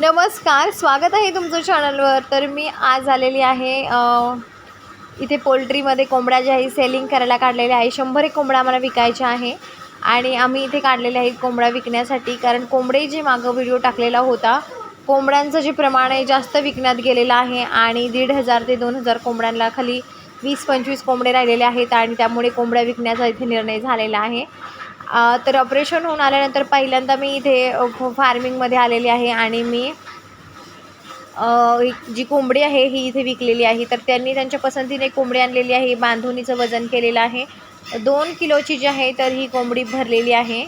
नमस्कार स्वागत आहे तुमचं चॅनलवर तर मी आज आलेली आहे इथे पोल्ट्रीमध्ये कोंबड्या ज्या आहे सेलिंग करायला काढलेल्या आहे शंभर एक कोंबड्या आम्हाला विकायच्या आहे. आणि आम्ही इथे काढलेले आहेत कोंबड्या विकण्यासाठी. कारण कोंबडे जे मागं व्हिडिओ टाकलेला होता कोंबड्यांचं जे प्रमाण आहे जास्त विकण्यात गेलेलं आहे. आणि दीड हजार ते दोन हजार कोंबड्यांना खाली वीस पंचवीस कोंबडे राहिलेले आहेत. आणि त्यामुळे कोंबड्या विकण्याचा इथे निर्णय झालेला आहे. तर ऑपरेशन होऊन आल्यानंतर पहिल्यांदा मी इथे फार्मिंगमध्ये आलेली आहे आणि मी जी कोंबडी आहे ही इथे विकलेली आहे. तर त्यांनी त्यांच्या पसंतीने कोंबडी आणलेली आहे बांधून वजन केलेलं आहे. दोन किलोची जी आहे तर ही कोंबडी भरलेली आहे.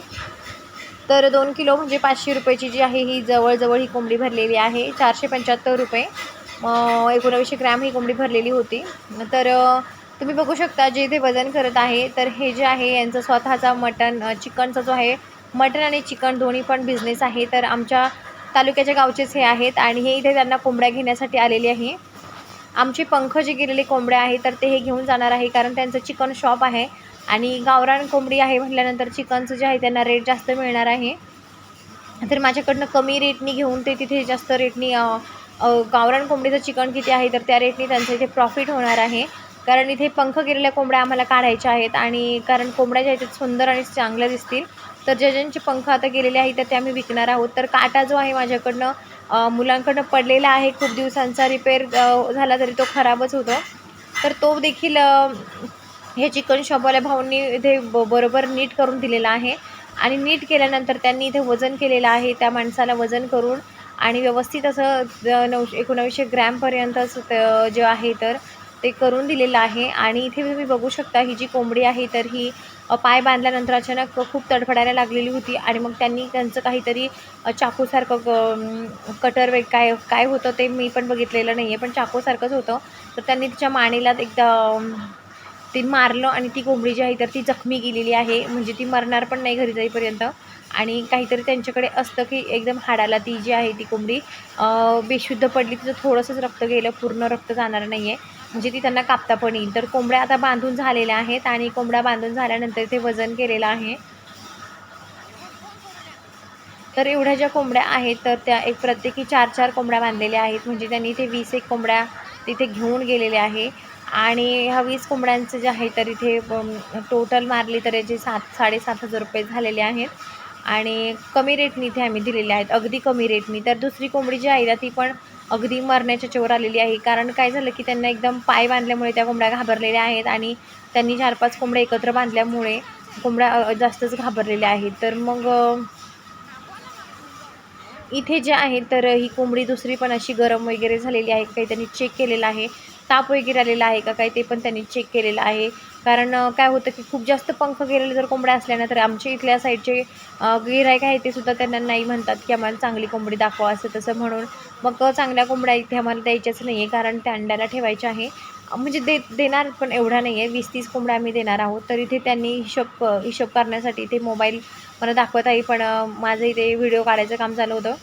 तर दोन किलो म्हणजे पाचशे रुपयाची जी आहे ही जवळजवळ ही कोंबडी भरलेली आहे. चारशे पंच्याहत्तर रुपये. एकोणावीसशे ग्रॅम ही कोंबडी भरलेली होती. तर तुम्ही बघू शकता जे इथे वजन करत आहे तर हे जे आहे यांचं स्वतःचा मटन चिकनचा जो आहे मटन आणि चिकन दोन्ही पण बिझनेस आहे. तर आमच्या तालुक्याच्या गावचेच हे आहेत आणि हे इथे त्यांना कोंबड्या घेण्यासाठी आलेली आहे. आमचे पंख जे गेलेले कोंबड्या आहे तर ते हे घेऊन जाणार आहे कारण त्यांचं चिकन शॉप आहे आणि गावरान कोंबडी आहे म्हटल्यानंतर चिकनचं जे आहे त्यांना रेट जास्त मिळणार आहे. तर माझ्याकडनं कमी रेटनी घेऊन ते तिथे जास्त रेटनी गावरान कोंबडीचं चिकन किती आहे तर त्या रेटनी त्यांचं इथे प्रॉफिट होणार आहे. कारण इथे पंख गेलेल्या कोंबड्या आम्हाला काढायच्या आहेत आणि कारण कोंबड्या ज्या आहेत सुंदर आणि चांगल्या दिसतील. तर ज्या ज्यांचे पंख आता गेलेले आहेत तर ते आम्ही विकणार आहोत. तर काटा जो आहे माझ्याकडनं मुलांकडनं पडलेला आहे. खूप दिवसांचा रिपेअर झाला तरी तो खराबच होतो. तर तो देखील हे चिकन शॉपवाल्या भाऊंनी इथे ब बरोबर नीट करून दिलेला आहे. आणि नीट केल्यानंतर त्यांनी इथे वजन केलेलं आहे त्या माणसाला वजन करून. आणि व्यवस्थित असं नऊशे एकोणावीसशे ग्रॅमपर्यंत जे आहे तर ते करून दिलेलं आहे. आणि इथे तुम्ही बघू शकता ही जी कोंबडी आहे तर ही पाय बांधल्यानंतर अचानक खूप तडफडायला लागलेली होती. आणि मग त्यांनी त्यांचं काहीतरी चाकूसारखं क- कटर वेग काय काय होतं ते मी पण बघितलेलं नाही आहे पण चाकूसारखंच होतं. तर त्यांनी तिच्या मानेला एकदा ते मारलं आणि ती कोंबडी जी आहे तर ती जखमी गेलेली आहे. म्हणजे ती मरणार पण नाही घरी जाईपर्यंत. आणि काहीतरी त्यांच्याकडे असतं की एकदम हाडाला ती जी आहे ती कोंबडी बेशुद्ध पडली तिचं थोडंसंच रक्त गेलं पूर्ण रक्त जाणार नाही आहे म्हणजे ती त्यांना कापता पण येईल. तर कोंबड्या आता बांधून झालेल्या आहेत आणि कोंबड्या बांधून झाल्यानंतर ते वजन केलेलं आहे. तर एवढ्या ज्या कोंबड्या आहेत तर त्या एक प्रत्येकी चार चार कोंबड्या बांधलेल्या आहेत. म्हणजे त्यांनी ते वीस एक कोंबड्या तिथे घेऊन गेलेल्या आहे. आणि ह्या वीस कोंबड्यांचं जे आहे तर इथे टोटल मारली तर याचे सात साडेसात हजार रुपये झालेले आहेत. आणि कमी रेटनी इथे आम्ही दिलेले आहेत. अगदी कमी रेटनी तर दुसरी कोंबडी जी आहे ना ती पण अगदी मरण्याच्या चोर आलेली आहे. कारण काय झालं की त्यांना एकदम पाय बांधल्यामुळे त्या कोंबड्या घाबरलेल्या आहेत आणि त्यांनी चार पाच कोंबड्या एकत्र बांधल्यामुळे कोंबड्या जास्तच घाबरलेल्या आहेत. तर मग इथे जे आहे तर ही कोंबडी दुसरी पण अशी गरम वगैरे झालेली आहे काही त्यांनी चेक केलेलं आहे. ताप वगैरे आलेला आहे का काय ते पण त्यांनी चेक केलेलं आहे. कारण काय होतं की खूप जास्त पंख गेलेले जर कोंबड्या असल्या ना तर आमच्या इथल्या साईडचे गिरायक आहे ते सुद्धा त्यांना नाही म्हणतात की आम्हाला चांगली कोंबडी दाखवा असं तसं म्हणून. मग चांगल्या कोंबड्या इथे आम्हाला द्यायच्याच नाही आहे कारण त्या अंड्याला ठेवायच्या आहे. म्हणजे दे देणार पण एवढा नाही आहे वीस तीस कोंबड्या आम्ही देणार आहोत. तर इथे त्यांनी हिशोब हिशोब करण्यासाठी इथे मोबाईल मला दाखवत आहे. पण माझं इथे व्हिडिओ काढायचं काम चालू होतं.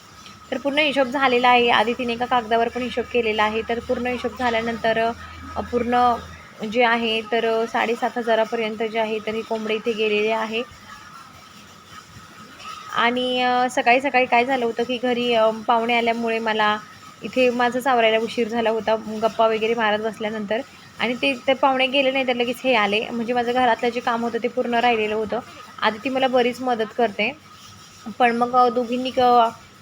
तर पूर्ण हिशोब झालेला आहे. आधी तिने एका कागदावर पण हिशोब केलेला आहे. तर पूर्ण हिशोब झाल्यानंतर पूर्ण जे आहे तर साडेसात हजारापर्यंत जे आहे तर ही कोंबडे इथे गेलेली आहे. आणि सकाळी सकाळी काय झालं होतं की घरी पाहुणे आल्यामुळे मला इथे माझंच आवरायला उशीर झाला होता गप्पा वगैरे मारत बसल्यानंतर. आणि ते तर पाहुणे गेले नाही तर लगेच हे आले. म्हणजे माझं घरातलं जे काम होतं ते पूर्ण राहिलेलं होतं. आधी ती मला बरीच मदत करते. पण मग दोघींनी क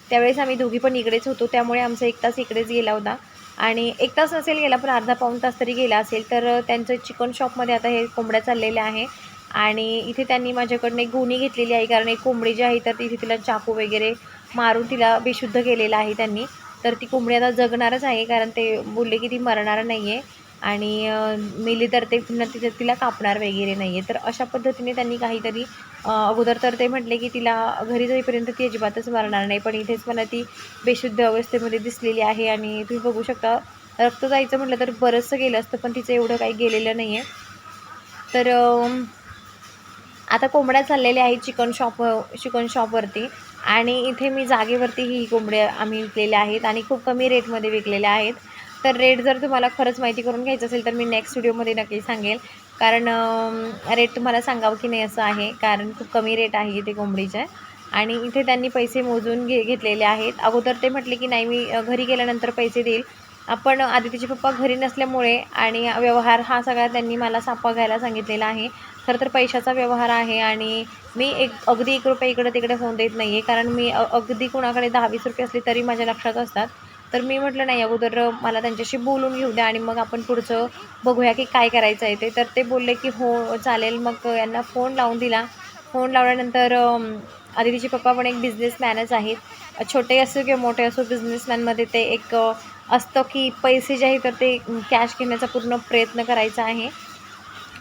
त्यावेळेस आम्ही दोघी पण इकडेच होतो. त्यामुळे आमचा एक तास इकडेच गेला होता. आणि एक तास नसेल गेला पण अर्धा पाऊण तास तरी गेला असेल. तर त्यांचं चिकन शॉपमध्ये आता हे कोंबड्या चाललेल्या आहे. आणि इथे त्यांनी माझ्याकडनं एक गोणी घेतलेली आहे. कारण एक कोंबडी जी आहे तर तिथे तिला चाकू वगैरे मारून तिला बेशुद्ध केलेलं आहे त्यांनी. तर ती कोंबडी आता जगणारच आहे कारण ते बोलले की ती मरणार नाही आहे आणि मेली तर ते पुन्हा तिथे तिला कापणार वगैरे नाही आहे तर अशा पद्धतीने त्यांनी काहीतरी अगोदर तर ते म्हटले की तिला घरी जाईपर्यंत ती अजिबातच मरणार नाही. पण इथेच मला ती बेशुद्ध अवस्थेमध्ये दिसलेली आहे आणि तुम्ही बघू शकता रक्त जायचं म्हटलं तर बरंचसं गेलं असतं पण तिचं एवढं काही गेलेलं नाही आहे तर आता कोंबड्या चाललेल्या आहेत चिकन शॉप चिकन शॉपवरती. आणि इथे मी जागेवरती ही कोंबड्या आम्ही विकलेल्या आहेत आणि खूप कमी रेटमध्ये विकलेल्या आहेत. तर रेट जर तुम्हाला खरंच माहिती करून घ्यायचं असेल तर मी नेक्स्ट व्हिडिओमध्ये नक्की सांगेल. कारण रेट तुम्हाला सांगावं की नाही असं आहे. कारण खूप कमी रेट आहे इथे कोंबडीचे. आणि इथे त्यांनी पैसे मोजून घे घेतलेले आहेत. अगोदर ते म्हटले की नाही मी घरी गेल्यानंतर पैसे देईल. आपण आदितीचे पप्पा घरी नसल्यामुळे आणि व्यवहार हा सगळा त्यांनी मला सापा घ्यायला सांगितलेला आहे. खरं तर पैशाचा व्यवहार आहे आणि मी एक अगदी एक रुपये इकडे तिकडे होऊन देत नाही आहे कारण मी अगदी कुणाकडे दहा वीस रुपये असले तरी माझ्या लक्षात असतात. तर मी म्हटलं नाही अगोदर मला त्यांच्याशी बोलून घेऊ द्या आणि मग आपण पुढचं बघूया की काय करायचं आहे ते. तर ते बोलले की हो चालेल. मग यांना फोन लावून दिला. फोन लावल्यानंतर आदितीचे पप्पा पण एक बिझनेसमॅनच आहेत. छोटे असो किंवा मोठे असो बिझनेसमॅनमध्ये ते एक असतं की पैसे जे आहे तर ते कॅश घेण्याचा पूर्ण प्रयत्न करायचा आहे.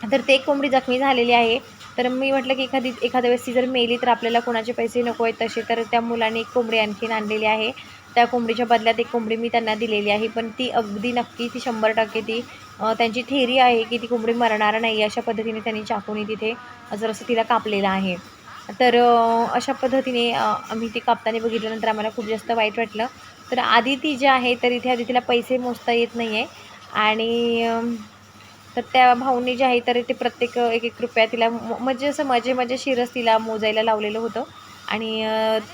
तर ते एक कोंबडी जखमी झालेली आहे. तर मी म्हटलं की एखादी एखाद्या वेळेस ती जर मेली तर आपल्याला कोणाचे पैसे नको आहेत तसे तर त्या मुलाने एक कोंबडी आणखीन आणलेली आहे. त्या कोंबडीच्या बदल्यात एक कोंबडी मी त्यांना दिलेली आहे. पण ती अगदी नक्की ती शंभर टक्के ती त्यांची थेरी आहे की ती कोंबडी मरणार नाही अशा पद्धतीने त्यांनी चाकूने तिथे जरासं तिला कापलेलं आहे. तर अशा पद्धतीने आम्ही ते कापताना बघितल्यानंतर आम्हाला खूप जास्त वाईट वाटलं. तर आधी ती जी आहे तर इथे आधी तिला पैसे मोजता येत नाही आहे आणि तर त्या भाऊनी जे आहे तर ते प्रत्येक एक एक रुपया तिला म्हणजे असं मजे मजे शिरस तिला मोजायला लावलेलं होतं. आणि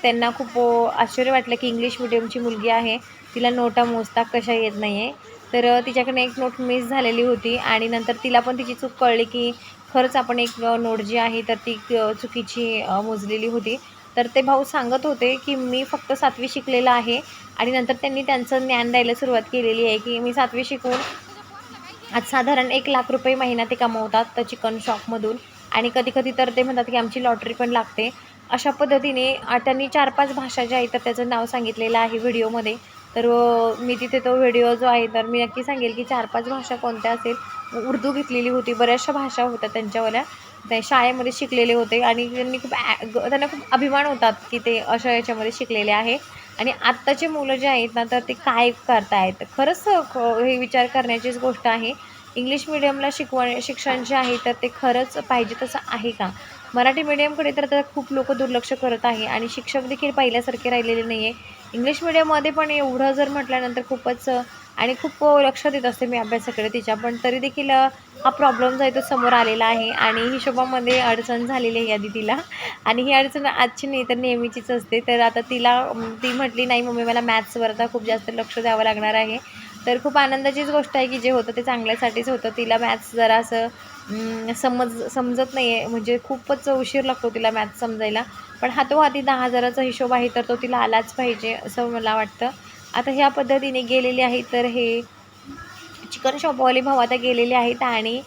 त्यांना खूप आश्चर्य वाटलं की इंग्लिश मिडियमची मुलगी आहे. तिला नोटा मोजता कशा येत नाही आहे तर तिच्याकडे एक नोट मिस झालेली होती. आणि नंतर तिला पण तिची चूक कळली की खरंच आपण एक नोट जी आहे तर ती चुकीची मोजलेली होती. तर ते भाऊ सांगत होते की मी फक्त सातवी शिकलेला आहे. आणि नंतर त्यांनी त्यांचं ज्ञान द्यायला सुरुवात केलेली आहे की मी सातवी शिकून आज साधारण एक लाख रुपये महिना ते कमवतात तर चिकन शॉपमधून. आणि कधी कधी तर ते म्हणतात की आमची लॉटरी पण लागते. अशा पद्धतीने त्यांनी चार पाच भाषा ज्या आहेत तर त्याचं नाव सांगितलेलं आहे व्हिडिओमध्ये. तर मी तिथे तो व्हिडिओ जो आहे तर मी नक्की सांगेल की चार पाच भाषा कोणत्या असेल. उर्दू घेतलेली होती बऱ्याचशा भाषा होत्या त्यांच्यावाल्या. ते शाळेमध्ये शिकलेले होते आणि त्यांनी खूप त्यांना खूप अभिमान होतात की ते अशा याच्यामध्ये शिकलेले आहे. आणि आत्ताचे मुलं जे आहेत ना तर ते काय करतायत? खरंच हे विचार करण्याचीच गोष्ट आहे. इंग्लिश मिडियमला शिकवण शिक्षण जे आहे तर ते खरंच पाहिजे तसं आहे का? मराठी मीडियमकडे तर आता खूप लोक दुर्लक्ष करत आहे आणि शिक्षक देखील पहिल्यासारखे राहिलेले नाही आहे इंग्लिश मिडियममध्ये पण एवढं जर म्हटल्यानंतर खूपच आणि खूप लक्ष देत असते मी अभ्यासाकडे तिच्या पण तरी देखील हा प्रॉब्लेम जो आहे तो समोर आलेला आहे आणि हिशोबामध्ये अडचण झालेली आहे आधी तिला आणि ही अडचण आजची नाही तर नेहमीचीच असते. तर आता तिला ती म्हटली नाही मम्मी मला मॅथ्सवर आता खूप जास्त लक्ष द्यावं लागणार आहे. तर खूप आनंदाचीच गोष्ट आहे की जे होतं ते चांगल्यासाठीच होतं. तिला मॅथ्स जरा असं समज समजत नाही आहे म्हणजे खूपच उशीर लागतो तिला मॅथ्स समजायला. पण हातोहाती दहा हजाराचा हिशोब आहे तर तो तिला आलाच पाहिजे असं मला वाटतं. आता ह्या पद्धतीने गेलेले आहे तर हे चिकन शॉपवाले भाऊ आता गेलेले आहेत आणि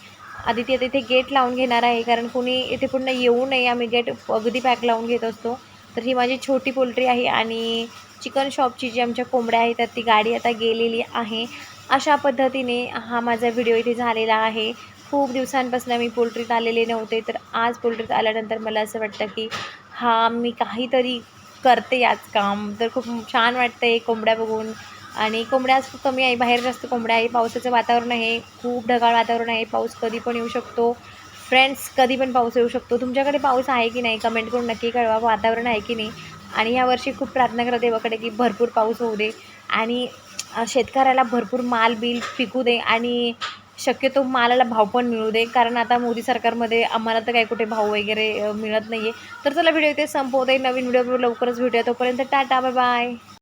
आदिती आता इथे गेट लावून घेणार आहे कारण कोणी इथे पुन्हा येऊ नये आम्ही गेट अगदी पॅक लावून घेत असतो. तर ही माझी छोटी पोल्ट्री आहे आणि चिकन शॉपची जी आमच्या कोंबड्या आहेत तर ती गाडी आता गेलेली आहे. अशा पद्धतीने हा माझा व्हिडिओ इथे झालेला आहे. खूप दिवसांपासून मी पोल्ट्रीत आलेले नव्हते तर आज पोल्ट्रीत आल्यानंतर मला असं वाटतं की हा मी काहीतरी करते आज काम. तर खूप छान वाटतं आहे कोंबड्या बघून. आणि कोंबड्या आज खूप कमी आहे. बाहेर जास्त कोंबड्या आहे. पावसाचं वातावरण आहे. खूप ढगाळ वातावरण आहे. पाऊस कधी पण येऊ शकतो. फ्रेंड्स कधी पण पाऊस येऊ शकतो. तुमच्याकडे पाऊस आहे की नाही? कमेंट करून नक्की कळवा. वातावरण आहे की नाही? आणि यावर्षी खूप प्रार्थना करा देवाकडे की भरपूर पाऊस होऊ दे. आणि शेतकऱ्याला भरपूर माल बिल पिकू दे. आणि शक्यतो मालाला भाव पण मिळू दे. कारण आता मोदी सरकारमध्ये आम्हाला तर काही कुठे भाव वगैरे मिळत नाही आहे तर चला व्हिडिओ इथे संपवते नवीन व्हिडिओ लवकरच भेटूया. तोपर्यंत टाटा बाय बाय